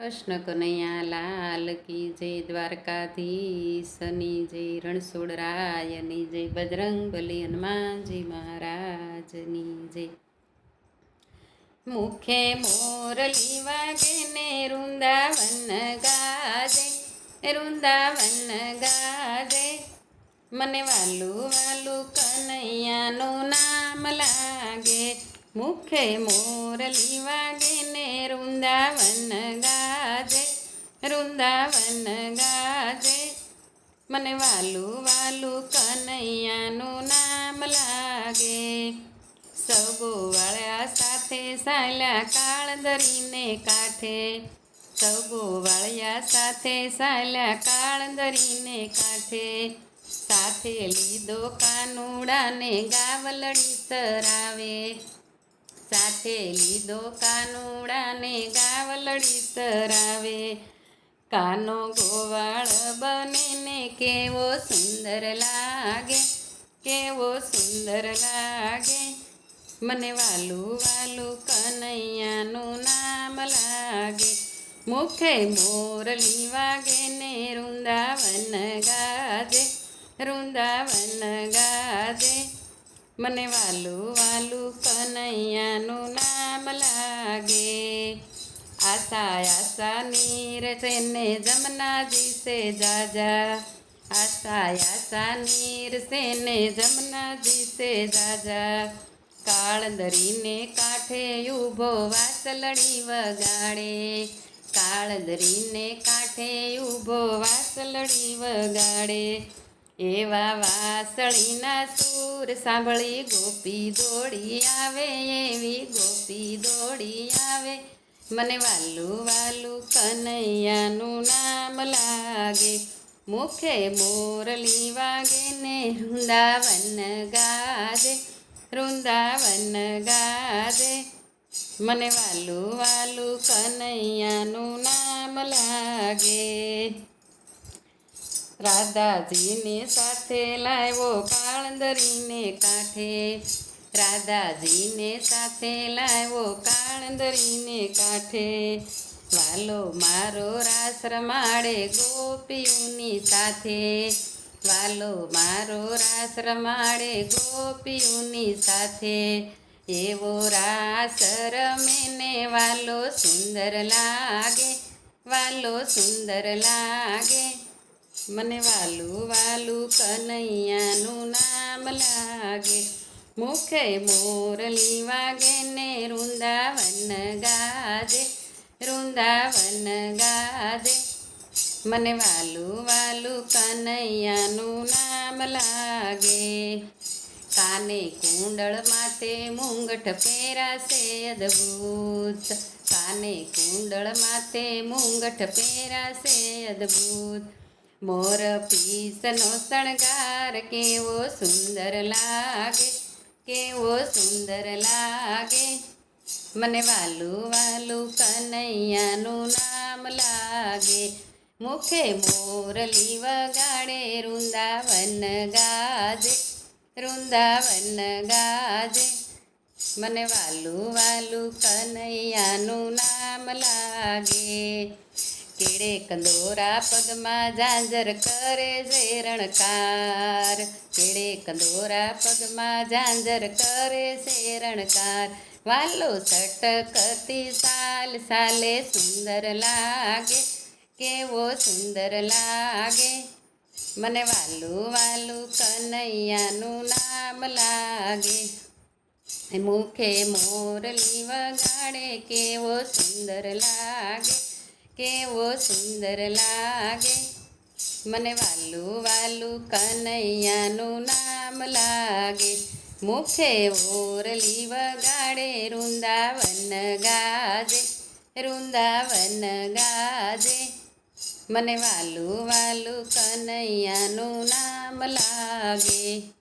કૃષ્ણ કનૈયા લાલ કી જય દ્વારકાધીશની જય રણછોડરાયની જય બજરંગ બલી હનુમાનજી મહારાજની જય. મુખે મોરલી વાગે ને વૃંદાવન ગાજે વૃંદાવન ગાજે. મને વાલું વાલું કનૈયાનું નામ લાગે મુખે મોરલી વાગે ને વૃંદાવન ગાજે વૃંદાવન ગાજે. મને વાલું વાલું કનૈયાનું નામ લાગે. સૌગો વાળ્યા સાથે સાયલા કાળ દરીને કાંઠે સૌગો વાળ્યા સાથે સાયલા કાળ ધરીને કાંઠે સાથે લીધો કાનુડાને ગાવલડી સાથે લીધો કાનુડાને ગાવલડી તરાવે. કાનો ગોવાળ બને ને કેવો સુંદર લાગે, કેવો સુંદર લાગે. મને વાલું વાલું કનૈયાનું નામ લાગે. મુખે મોરલી વાગે ને વૃંદાવન ગાજે વૃંદાવન ગાજે. મને વાલું વાલું કનૈયાનું નામ લાગે. આશા આશા નીર સેને જમનાજી સે જાજા. આશા આશા નીર સેને જમનાજી સે જાજા. કાળદરીને કાંઠે ઊભો વાસલડી વગાડે. કાળદરીને કાંઠે ઊભો વાસલડી વગાડે. એવા વાસળીના સૂર સાંભળી ગોપી દોડી આવે, એવી ગોપી દોડી આવે. મને વાલું વાલું કનૈયાનું નામ લાગે, મુખે મોરલી વાગે ને વૃંદાવન ગાજે વૃંદાવન ગાજે. મને વાલું વાલું કનૈયાનું નામ લાગે. રાધાજીને સાથે લાવ્યો કાળંદરીને કાંઠે. રાધાજીને સાથે લાવ્યો કાળંદરીને કાંઠે. વાલો મારો રાસ રમાડે ગોપીઓની સાથે. વાલો મારો રાસ રમાડે ગોપીઓની સાથે. એવો રાસ રમેને વાલો સુંદર લાગે, વાલો સુંદર લાગે. મને વાલું વાલું કનૈયાનું નામ લાગે. મુખે મોરલી વાગે ને વૃંદાવન ગાજે વૃંદાવન ગાજે. મને વાલું વાલું કનૈયાનું નામ લાગે. કાને કુંડળ માથે મુંગઠ પહેરાશે અદ્ભુત. કાને કુંડળ માથે મુંગઠ પહેરાશે અદ્ભુત. મોર પીસનો શણગાર કેવો સુંદર લાગે, કેવો સુંદર લાગે. મને વાલું વાલું કનૈયાનું નામ લાગે. મુખે મોરલી વગાડે વૃંદાવન ગાજે વૃંદાવન ગાજે. મને વાલું વાલું કનૈયાનું નામ લાગે. કેડે કંદોરા પગમાં ઝાંઝર કરે છે રણકાર. કેડે કંદોરા પગમાં ઝાંઝર કરે છે રણકાર. વાલો સટકતી સાલ સાલે સુંદર લાગે, કેવો સુંદર લાગે. મને વાલું વાલું કનૈયાનું નામ લાગે. મુખે મોરલી વગાડે, કેવો સુંદર લાગે. કેવો સુંદર લાગે? મને વાલું વાલું કનૈયાનું નામ લાગે. મુખે ઓરલી વગાડે, વૃંદાવન ગાજે વૃંદાવન ગાજે. મને વાલું વાલું કનૈયાનું નામ લાગે.